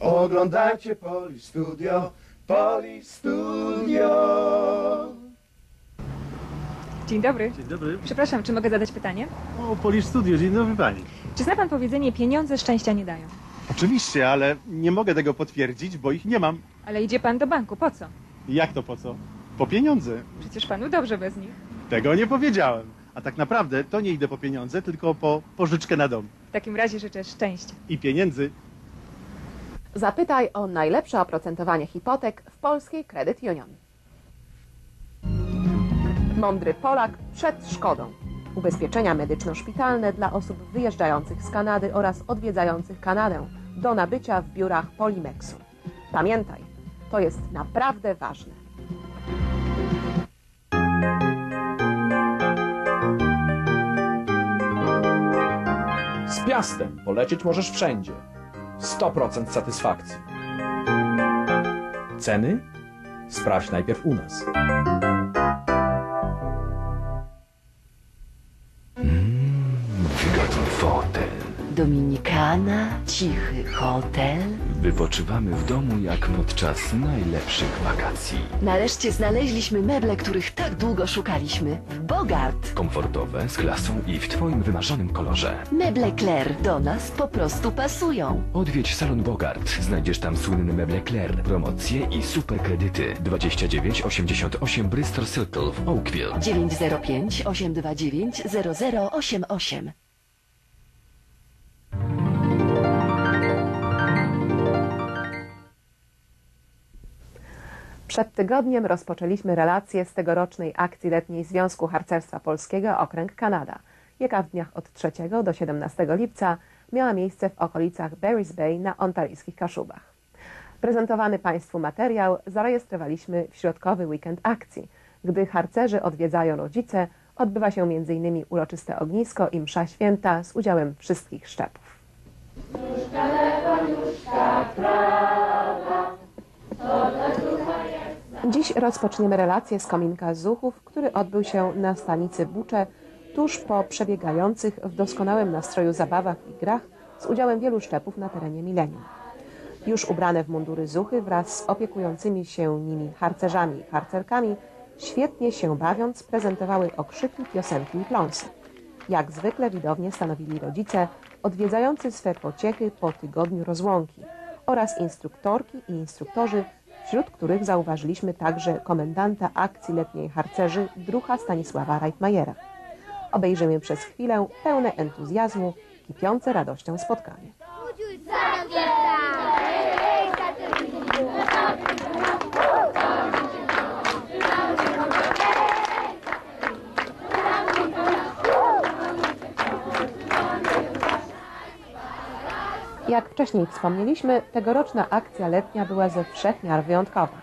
Oglądajcie Poli Studio, Poli Studio. Dzień dobry. Dzień dobry. Przepraszam, czy mogę zadać pytanie? O, Polish Studio, dzień dobry pani. Czy zna pan powiedzenie pieniądze szczęścia nie dają? Oczywiście, ale nie mogę tego potwierdzić, bo ich nie mam. Ale idzie pan do banku, po co? Jak to po co? Po pieniądze. Przecież panu dobrze bez nich. Tego nie powiedziałem. A tak naprawdę to nie idę po pieniądze, tylko po pożyczkę na dom. W takim razie życzę szczęścia. I pieniędzy. Zapytaj o najlepsze oprocentowanie hipotek w polskiej Credit Union. Mądry Polak przed szkodą. Ubezpieczenia medyczno-szpitalne dla osób wyjeżdżających z Kanady oraz odwiedzających Kanadę do nabycia w biurach Polimexu. Pamiętaj, to jest naprawdę ważne. Z Piastem polecieć możesz wszędzie. 100% satysfakcji. Ceny? Sprawdź najpierw u nas. Dominikana, cichy hotel. Wypoczywamy w domu jak podczas najlepszych wakacji. Nareszcie znaleźliśmy meble, których tak długo szukaliśmy. Bogart. Komfortowe, z klasą i w Twoim wymarzonym kolorze. Meble Claire do nas po prostu pasują. Odwiedź salon Bogart. Znajdziesz tam słynne meble Claire, promocje i super kredyty. 2988 Bristol Circle w Oakville. 905 829 0088. Przed tygodniem rozpoczęliśmy relację z tegorocznej akcji letniej Związku Harcerstwa Polskiego Okręg Kanada, jaka w dniach od 3 do 17 lipca miała miejsce w okolicach Barry's Bay na ontaryjskich Kaszubach. Prezentowany Państwu materiał zarejestrowaliśmy w środkowy weekend akcji. Gdy harcerzy odwiedzają rodzice, odbywa się m.in. uroczyste ognisko i msza święta z udziałem wszystkich szczepów. Dziś rozpoczniemy relację z kominka Zuchów, który odbył się na stanicy Bucze tuż po przebiegających w doskonałym nastroju zabawach i grach z udziałem wielu szczepów na terenie Milenium. Już ubrane w mundury Zuchy wraz z opiekującymi się nimi harcerzami i harcerkami świetnie się bawiąc prezentowały okrzyki, piosenki i pląsy. Jak zwykle widownie stanowili rodzice odwiedzający swe pociechy po tygodniu rozłąki oraz instruktorki i instruktorzy, wśród których zauważyliśmy także komendanta akcji letniej harcerzy druha Stanisława Reitmajera. Obejrzymy przez chwilę pełne entuzjazmu, kipiące radością spotkanie. Jak wcześniej wspomnieliśmy, tegoroczna akcja letnia była ze wszech miar wyjątkowa.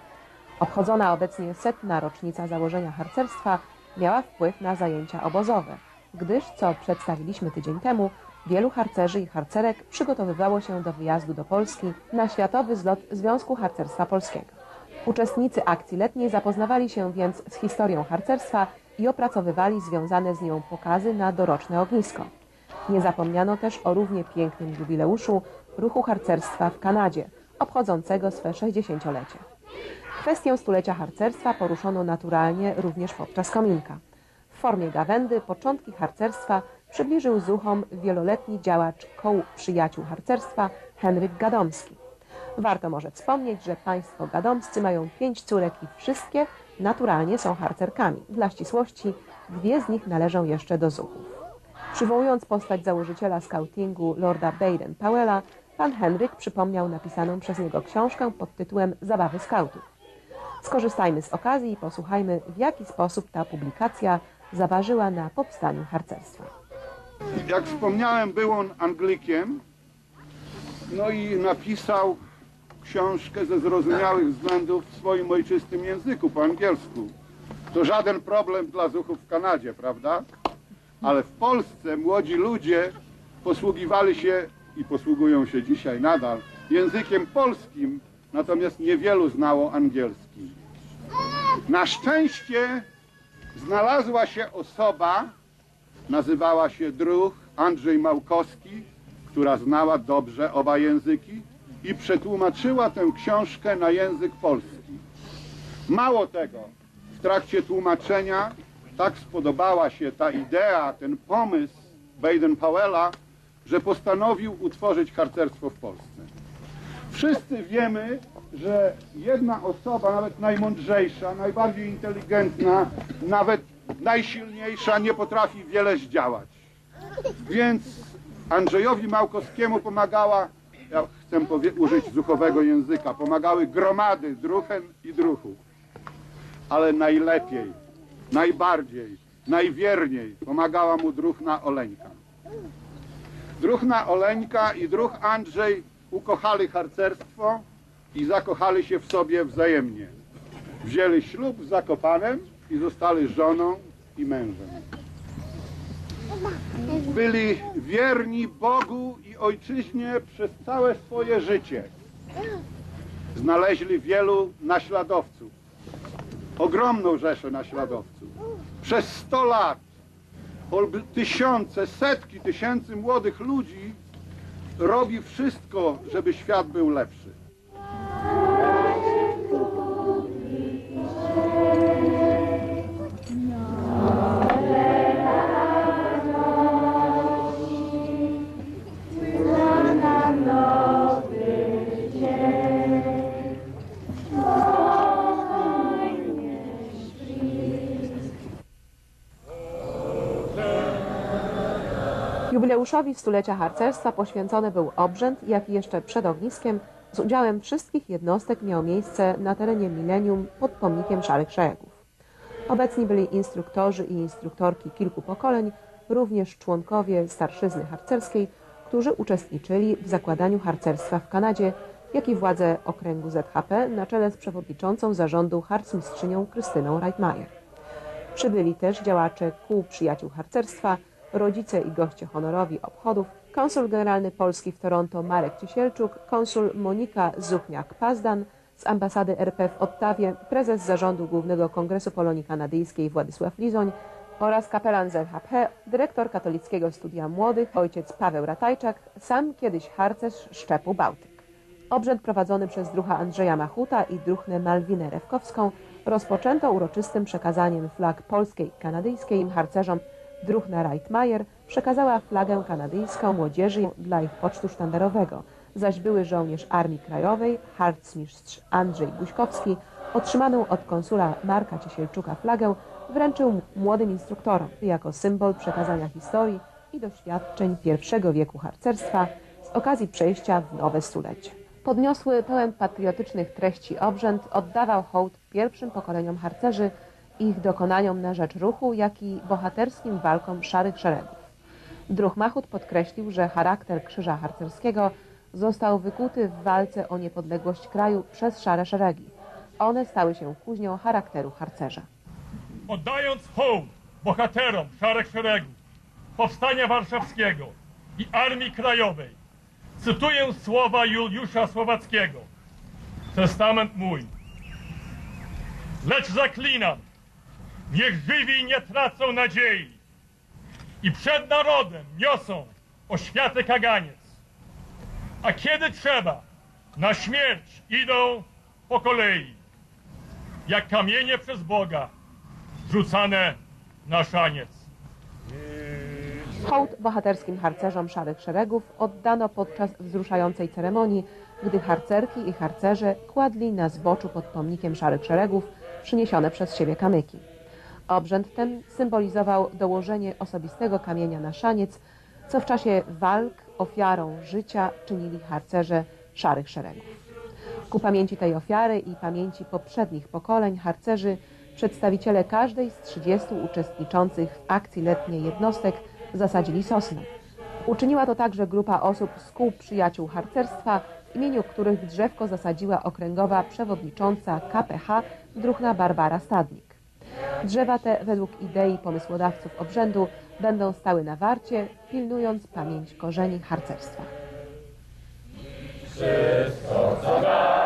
Obchodzona obecnie setna rocznica założenia harcerstwa miała wpływ na zajęcia obozowe, gdyż, co przedstawiliśmy tydzień temu, wielu harcerzy i harcerek przygotowywało się do wyjazdu do Polski na światowy zlot Związku Harcerstwa Polskiego. Uczestnicy akcji letniej zapoznawali się więc z historią harcerstwa i opracowywali związane z nią pokazy na doroczne ognisko. Nie zapomniano też o równie pięknym jubileuszu ruchu harcerstwa w Kanadzie, obchodzącego swe 60-lecie. Kwestię stulecia harcerstwa poruszono naturalnie również podczas kominka. W formie gawędy początki harcerstwa przybliżył zuchom wieloletni działacz koł przyjaciół harcerstwa Henryk Gadomski. Warto może wspomnieć, że państwo gadomscy mają pięć córek i wszystkie naturalnie są harcerkami. Dla ścisłości dwie z nich należą jeszcze do zuchów. Przywołując postać założyciela scoutingu Lorda Baden Powella, pan Henryk przypomniał napisaną przez niego książkę pod tytułem Zabawy skautów. Skorzystajmy z okazji i posłuchajmy, w jaki sposób ta publikacja zaważyła na powstaniu harcerstwa. Jak wspomniałem, był on Anglikiem, no i napisał książkę ze zrozumiałych względów w swoim ojczystym języku, po angielsku. To żaden problem dla zuchów w Kanadzie, prawda? Ale w Polsce młodzi ludzie posługiwali się i posługują się dzisiaj nadal językiem polskim, natomiast niewielu znało angielski. Na szczęście znalazła się osoba, nazywała się druh Andrzej Małkowski, która znała dobrze oba języki i przetłumaczyła tę książkę na język polski. Mało tego, w trakcie tłumaczenia tak spodobała się ta idea, ten pomysł Baden-Powella, że postanowił utworzyć harcerstwo w Polsce. Wszyscy wiemy, że jedna osoba, nawet najmądrzejsza, najbardziej inteligentna, nawet najsilniejsza, nie potrafi wiele zdziałać. Więc Andrzejowi Małkowskiemu pomagała, ja chcę użyć zuchowego języka, pomagały gromady druchen i druhów. Ale najlepiej, najbardziej, najwierniej pomagała mu druhna Oleńka. Druhna Oleńka i druh Andrzej ukochali harcerstwo i zakochali się w sobie wzajemnie. Wzięli ślub w Zakopanem i zostali żoną i mężem. Byli wierni Bogu i ojczyźnie przez całe swoje życie. Znaleźli wielu naśladowców. Ogromną rzeszę naśladowców. Przez 100 lat tysiące, setki tysięcy młodych ludzi robi wszystko, żeby świat był lepszy. Jubileuszowi stulecia harcerstwa poświęcony był obrzęd, jaki jeszcze przed ogniskiem z udziałem wszystkich jednostek miał miejsce na terenie Milenium pod pomnikiem Szarych Szeregów. Obecni byli instruktorzy i instruktorki kilku pokoleń, również członkowie starszyzny harcerskiej, którzy uczestniczyli w zakładaniu harcerstwa w Kanadzie, jak i władze okręgu ZHP na czele z przewodniczącą zarządu harcmistrzynią Krystyną Reitmajer. Przybyli też działacze kół przyjaciół harcerstwa, rodzice i goście honorowi obchodów, konsul generalny Polski w Toronto Marek Ciesielczuk, konsul Monika Zuchniak-Pazdan, z ambasady RP w Ottawie prezes zarządu Głównego Kongresu Polonii Kanadyjskiej Władysław Lizoń oraz kapelan ZHP, dyrektor Katolickiego Studia Młodych, ojciec Paweł Ratajczak, sam kiedyś harcerz szczepu Bałtyk. Obrzęd prowadzony przez druha Andrzeja Machuta i druchnę Malwinę Rewkowską rozpoczęto uroczystym przekazaniem flag polskiej i kanadyjskiej harcerzom. Druhna Reitmajer przekazała flagę kanadyjską młodzieży dla ich pocztu sztandarowego, zaś były żołnierz Armii Krajowej, harcmistrz Andrzej Guśkowski, otrzymaną od konsula Marka Ciesielczuka flagę wręczył młodym instruktorom jako symbol przekazania historii i doświadczeń pierwszego wieku harcerstwa z okazji przejścia w nowe stulecie. Podniosły pełen patriotycznych treści obrzęd oddawał hołd pierwszym pokoleniom harcerzy, ich dokonaniom na rzecz ruchu, jak i bohaterskim walkom szarych szeregów. Druh Machut podkreślił, że charakter krzyża harcerskiego został wykuty w walce o niepodległość kraju przez szare szeregi. One stały się kuźnią charakteru harcerza. Oddając hołd bohaterom Szarych Szeregów, Powstania Warszawskiego i Armii Krajowej, cytuję słowa Juliusza Słowackiego. Testament mój. Lecz zaklinam, niech żywi nie tracą nadziei i przed narodem niosą oświatę kaganiec. A kiedy trzeba, na śmierć idą po kolei, jak kamienie przez Boga, rzucane na szaniec. Hołd bohaterskim harcerzom szarych szeregów oddano podczas wzruszającej ceremonii, gdy harcerki i harcerze kładli na zboczu pod pomnikiem szarych szeregów przyniesione przez siebie kamyki. Obrzęd ten symbolizował dołożenie osobistego kamienia na szaniec, co w czasie walk ofiarą życia czynili harcerze szarych szeregów. Ku pamięci tej ofiary i pamięci poprzednich pokoleń harcerzy, przedstawiciele każdej z 30 uczestniczących w akcji letniej jednostek zasadzili sosnę. Uczyniła to także grupa osób z kół przyjaciół harcerstwa, w imieniu których drzewko zasadziła okręgowa przewodnicząca KPH druhna Barbara Stadnik. Drzewa te, według idei pomysłodawców obrzędu, będą stały na warcie, pilnując pamięć korzeni harcerstwa. Wszystko, co da.